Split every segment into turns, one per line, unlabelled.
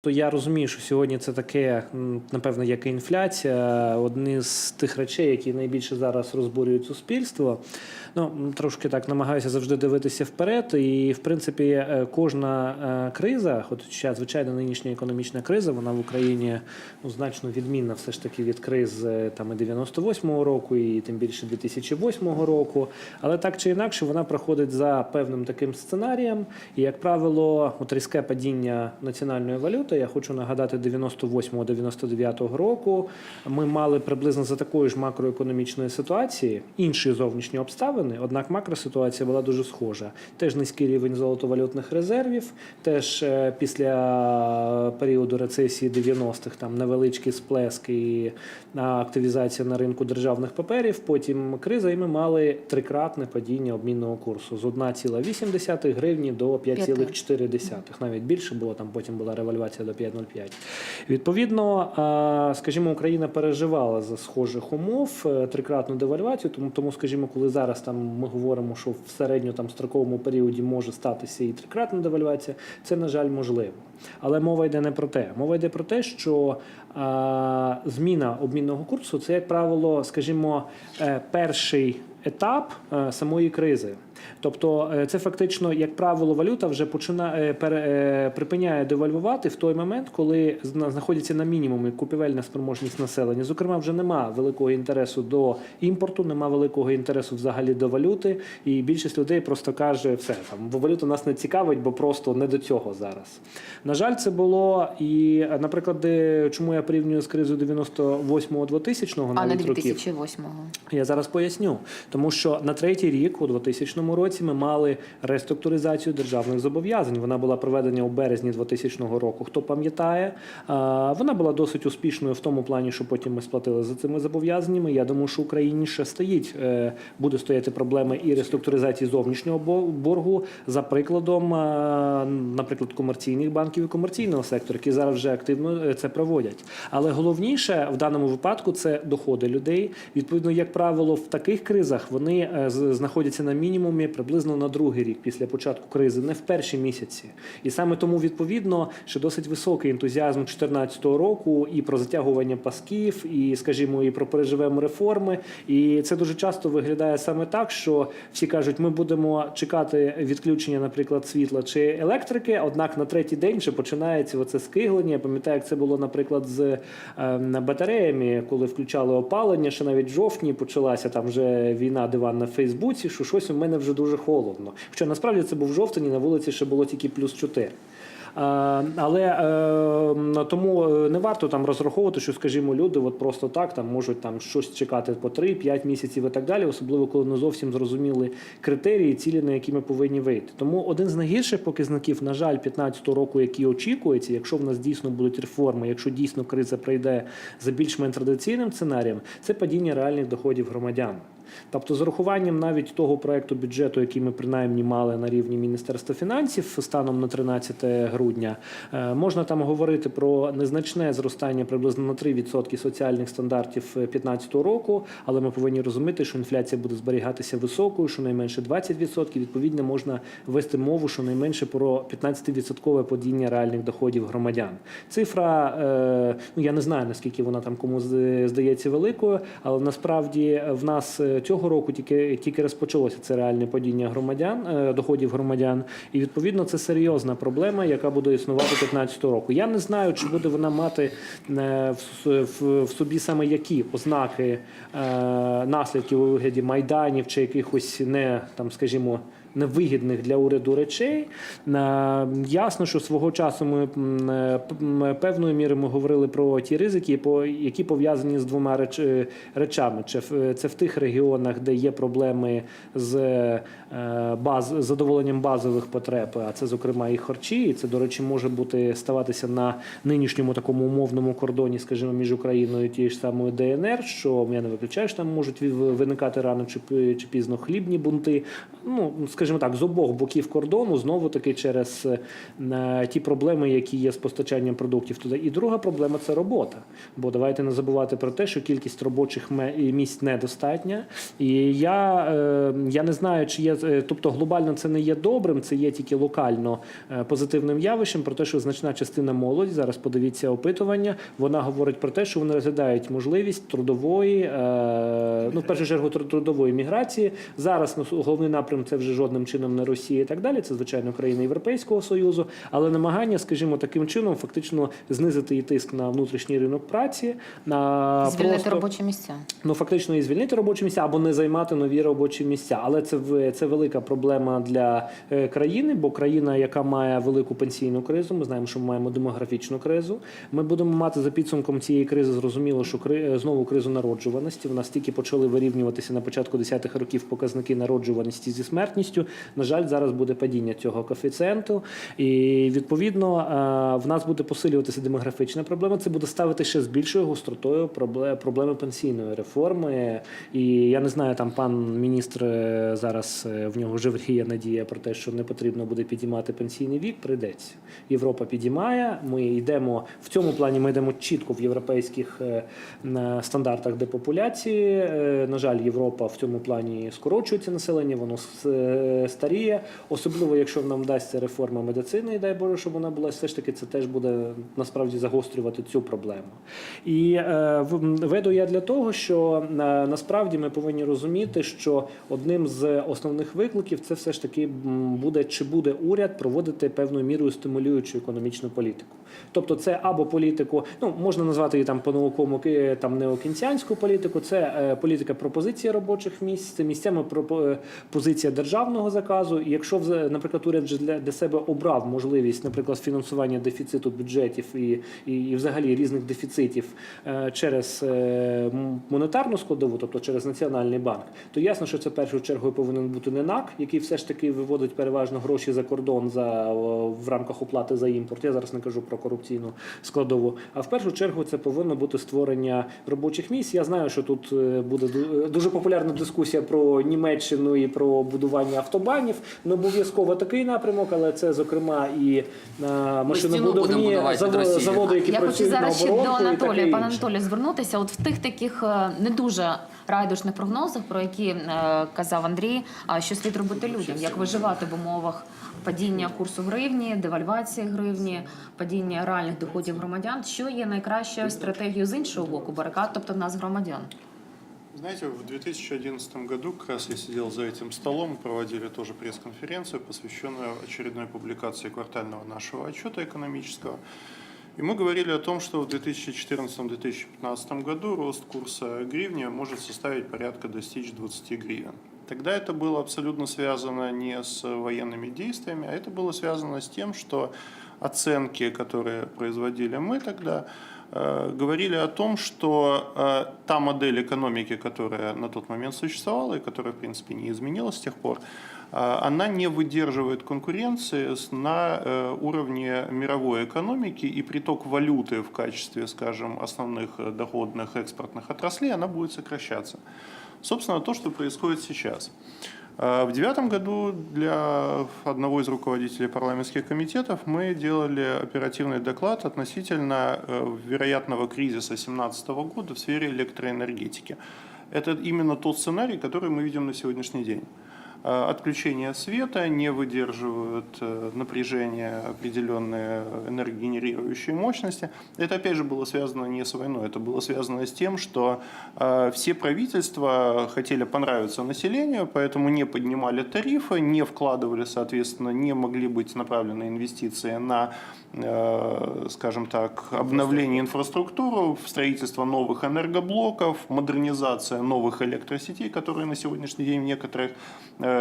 То я розумію, що сьогодні це таке, напевно, як і інфляція, одні з тих речей, які найбільше зараз розбурюють суспільство. Ну, трошки так намагаюся завжди дивитися вперед. І, в принципі, е, кожна е, криза, ще, звичайно, нинішня економічна криза, вона в Україні ну, значно відмінна все ж таки від криз е, там, і 98-го року, і тим більше 2008 року. Але так чи інакше, вона проходить за певним таким сценарієм. І, як правило, от різке падіння національної валюти, я хочу нагадати, 98-99 року ми мали приблизно за такої ж макроекономічної ситуації інші зовнішні обставини, однак макроситуація була дуже схожа. Теж низький рівень золотовалютних резервів, теж е, після періоду рецесії 90-х там невеличкий сплеск і активізація на ринку державних паперів. Потім криза, і ми мали трикратне падіння обмінного курсу з 1,8 гривні до 5,4. Навіть більше було там. Потім була револьвація до 5,05. Відповідно, скажімо, Україна переживала за схожих умов е, трикратну девальвацію. Тому, тому, скажімо, коли зараз там ми говоримо, що в середньо там строковому періоді може статися і трикратна девальвація, це на жаль можливо. Але мова йде не про те. Мова йде про те, що а, зміна обмінного курсу це, як правило, скажімо, е, перший етап е, самої кризи. Тобто, е, це фактично, як правило, валюта вже починає пере, е, припиняє девальвувати в той момент, коли зна- знаходиться на мінімумі купівельна спроможність населення. Зокрема, вже нема великого інтересу до імпорту, нема великого інтересу взагалі до валюти, і більшість людей просто каже, все там валюта нас не цікавить, бо просто не до цього зараз. На жаль, це було і, е, наприклад, де- чому я порівнюю з кризою 98-2000
А не
навіть років.
2008-го.
Я зараз поясню, тому що на третій рік, у 2000 році, ми мали реструктуризацію державних зобов'язань. Вона була проведена у березні 2000 року. Хто пам'ятає, вона була досить успішною в тому плані, що потім ми сплатили за цими зобов'язаннями. Я думаю, що Україні ще стоїть, е, буде стояти проблема і реструктуризації зовнішнього боргу за прикладом, наприклад, комерційних банків і комерційного сектору, які зараз вже активно е, це проводять. Але головніше в даному випадку це доходи людей. Відповідно, як правило, в таких кризах вони е, знаходяться на мінімумі приблизно на другий рік після початку кризи, не в перші місяці. І саме тому, відповідно, що досить високий ентузіазм 2014 року і про затягування пасків, і, скажімо, і про переживемо реформи. І це дуже часто виглядає саме так, що всі кажуть, ми будемо чекати відключення, наприклад, світла чи електрики. Однак на третій день вже починається оце скиглення. Я пам'ятаю, як це було, наприклад, з е, батареями, коли включали опалення, ще навіть в жовтні почалася там вже війна диван на Фейсбуці, що щось у мене вже дуже холодно. Хоча насправді це був жовтень, і на вулиці ще було тільки плюс 4. Але е, тому е, не варто там розраховувати, що, скажімо, люди от просто так там можуть там щось чекати по 3-5 місяців і так далі, особливо коли не зовсім зрозуміли критерії, цілі, на які ми повинні вийти. Тому один з найгірших показників, на жаль, 15 року, який очікується, якщо в нас дійсно будуть реформи, якщо дійсно криза прийде за більш-менш традиційним сценарієм, це падіння реальних доходів громадян. Тобто, з урахуванням навіть того проекту бюджету, який ми принаймні мали на рівні Міністерства фінансів станом на 13 грудня, е, можна там говорити про незначне зростання приблизно на 3% соціальних стандартів 2015 року, але ми повинні розуміти, що інфляція буде зберігатися високою, щонайменше 20%. Відповідно, можна вести мову, щонайменше про 15% падіння реальних доходів громадян. Цифра, е, ну я не знаю наскільки вона там кому здається великою, але насправді в нас е, цього року тільки тільки розпочалося це реальне падіння громадян, е, доходів громадян, і відповідно це серйозна проблема, яка буде існувати 15 року. Я не знаю, чи буде вона мати е, в, собі саме які ознаки е, наслідків у вигляді майданів чи якихось не там, скажімо. Невигідних для уряду речей. Ясно, що свого часу ми певною мірою ми говорили про ті ризики, які пов'язані з двома речами. Це в тих регіонах, де є проблеми з е, баз, задоволенням базових потреб, а це, зокрема, і харчі. І це, до речі, може бути ставатися на нинішньому такому умовному кордоні, скажімо, між Україною і тією ж самою ДНР, що я не виключаю, що там можуть виникати рано чи, чи пізно хлібні бунти. Ну, скажімо так, з обох боків кордону, знову таки через е, ті проблеми, які є з постачанням продуктів туди. І друга проблема це робота. Бо давайте не забувати про те, що кількість робочих місць недостатня. І я, е, я не знаю, чи є, е, тобто глобально це не є добрим, це є тільки локально е, позитивним явищем, про те, що значна частина молоді, зараз подивіться опитування, вона говорить про те, що вони розглядають можливість трудової, ну в першу чергу трудової міграції. Зараз ну, головний напрям це вже жодним чином не Росія і так далі. Це звичайно країни Європейського союзу, але намагання, скажімо, таким чином фактично знизити і тиск на внутрішній ринок праці, на
Звільнити
просто...
робочі місця.
Ну фактично і звільнити робочі місця або не займати нові робочі місця. Але це це велика проблема для е, країни, бо країна, яка має велику пенсійну кризу, ми знаємо, що ми маємо демографічну кризу. Ми будемо мати за підсумком цієї кризи зрозуміло, що кри- е, знову кризу народжуваності. У нас тільки почали вирівнюватися на початку 10-х років показники народжуваності зі смертністю. На жаль, зараз буде падіння цього коефіцієнту, і відповідно е, в нас буде посилюватися демографічна проблема. Це буде ставити ще з більшою гостротою пробле- проблеми пенсійної реформи. І я не знаю, там пан міністр е, зараз е, в нього вже надія про те, що не потрібно буде підіймати пенсійний вік. Прийдеться. Європа підіймає. Ми йдемо в цьому плані. Ми йдемо чітко в європейських е, стандартах депопуляції. На жаль, Європа в цьому плані скорочується населення, воно старіє, особливо якщо нам вдасться реформа медицини, і дай Боже, щоб вона була все ж таки, це теж буде насправді загострювати цю проблему. І веду я для того, що насправді ми повинні розуміти, що одним з основних викликів це все ж таки буде чи буде уряд проводити певною мірою стимулюючу економічну політику. Тобто, це або політику, ну можна назвати її там по-науковому ки- там неокінцянську політику, це е, політика пропозиції робочих місць, це місцями пропо- е, державного заказу. І якщо наприклад, уряд вже для, себе обрав можливість, наприклад, фінансування дефіциту бюджетів і, і, і взагалі різних дефіцитів е, через монетарну складову, тобто через національний банк, то ясно, що це в першу чергу повинен бути не НАК, який все ж таки виводить переважно гроші за кордон за в рамках оплати за імпорт. Я зараз не кажу про корупційну складову. А в першу чергу це повинно бути створення робочих місць. Я знаю, що тут е, буде дуже популярна дискусія про Німеччину і про будування автобанів. Не обов'язково такий напрямок, але це зокрема і е, машинобудовні заводи, які
Я хочу
працюють
зараз
на
ще до
оборонку
Анатолія, пане. Анатолію, звернутися. От в тих таких е, не дуже райдушних прогнозах, про які е, казав Андрій, а що слід робити людям, як виживати в умовах падіння курсу гривні, девальвації гривні, падіння реальних доходів громадян. Що є найкращою стратегією з іншого боку барикад, тобто в нас громадян?
Знаете, в 2011 году как раз я сидел за этим столом, мы проводили тоже пресс-конференцию, посвященную очередной публикации квартального нашего отчета экономического. И мы говорили о том, что в 2014-2015 году рост курса гривни может составить порядка достичь 20 гривен. Тогда это было абсолютно связано не с военными действиями, а это было связано с тем, что оценки, которые производили мы тогда, говорили о том, что э, та модель экономики, которая на тот момент существовала и которая, в принципе, не изменилась с тех пор, э, она не выдерживает конкуренции с- на э, уровне мировой экономики, и приток валюты в качестве, скажем, основных э, доходных экспортных отраслей, она будет сокращаться. Собственно, то, что происходит сейчас. Э, В девятом году для одного из руководителей парламентских комитетов мы делали оперативный доклад относительно э, вероятного кризиса 2017 года в сфере электроэнергетики. Это именно тот сценарий, который мы видим на сегодняшний день. Э, Отключение света не выдерживают э, напряжение определенные энергогенерирующие мощности. Это опять же было связано не с войной, это было связано с тем, что э, все правительства хотели понравиться населению, поэтому не поднимали тарифы, не вкладывали, соответственно, не могли быть направлены инвестиции на, скажем так, обновление инфраструктуры, строительство новых энергоблоков, модернизация новых электросетей, которые на сегодняшний день в некоторых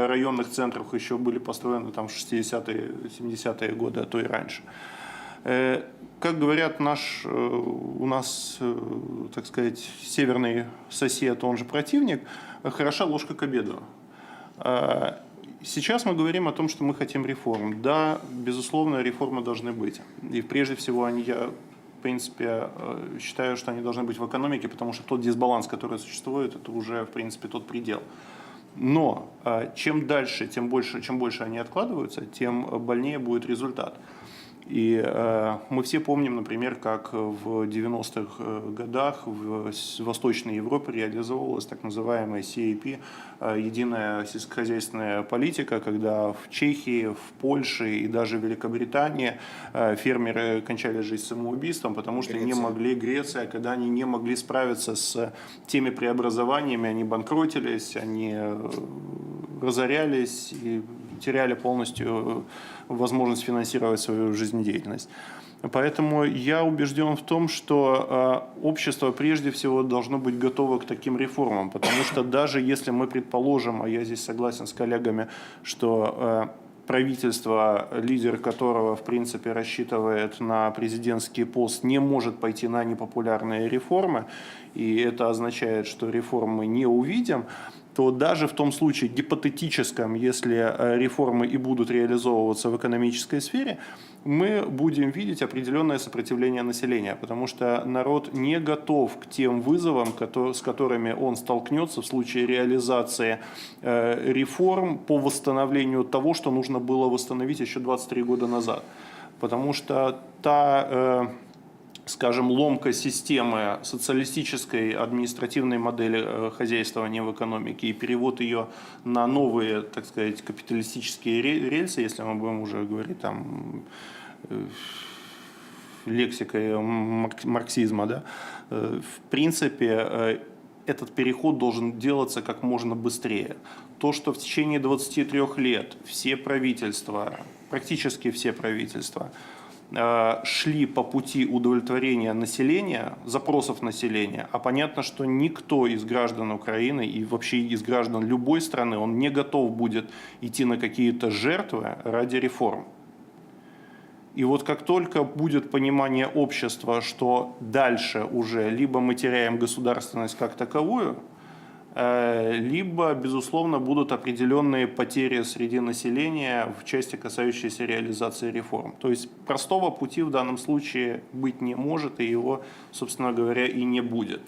районных центрах еще были построены там в 60-е, 70-е годы, а то и раньше. Э, Как говорят, наш, э, у нас, э, так сказать, северный сосед, он же противник, э, хороша ложка к обеду. Э, Сейчас мы говорим о том, что мы хотим реформ. Да, безусловно, реформы должны быть. И прежде всего, они, я, в принципе, э, считаю, что они должны быть в экономике, потому что тот дисбаланс, который существует, это уже, в принципе, тот предел. Но чем дальше, тем больше, чем больше они откладываются, тем больнее будет результат. И э, мы все помним, например, как в 90-х э, годах в Восточной Европе реализовывалась так называемая CAP, э, единая сельскохозяйственная политика, когда в Чехии, в Польше и даже в Великобритании э, фермеры кончали жизнь самоубийством, потому что не
Греция.
могли, Греция, когда они не могли справиться с теми преобразованиями, они банкротились, они э, разорялись и теряли полностью э, возможность финансировать свою жизнедеятельность. Поэтому я убежден в том, что э, общество прежде всего должно быть готово к таким реформам, потому что даже если мы предположим, а я здесь согласен с коллегами, что э, правительство, лидер которого, в принципе, рассчитывает на президентский пост, не может пойти на непопулярные реформы, и это означает, что реформ мы не увидим, то даже в том случае гипотетическом, если э, реформы и будут реализовываться в экономической сфере, мы будем видеть определенное сопротивление населения, потому что народ не готов к тем вызовам, кото- с которыми он столкнется в случае реализации э, реформ по восстановлению того, что нужно было восстановить еще 23 года назад. Потому что та э, скажем, ломка системы социалистической административной модели э, хозяйствования в экономике и перевод ее на новые, так сказать, капиталистические ре- рельсы, если мы будем уже говорить там э, лексикой марк- марксизма, да, э, в принципе, э, этот переход должен делаться как можно быстрее. То, что в течение 23 лет все правительства, практически все правительства, э, шли по пути удовлетворения населения, запросов населения, а понятно, что никто из граждан Украины и вообще из граждан любой страны, он не готов будет идти на какие-то жертвы ради реформ. И вот как только будет понимание общества, что дальше уже либо мы теряем государственность как таковую, э, либо, безусловно, будут определенные потери среди населения в части, касающейся реализации реформ. То есть простого пути в данном случае быть не может, и его, собственно говоря, и не будет.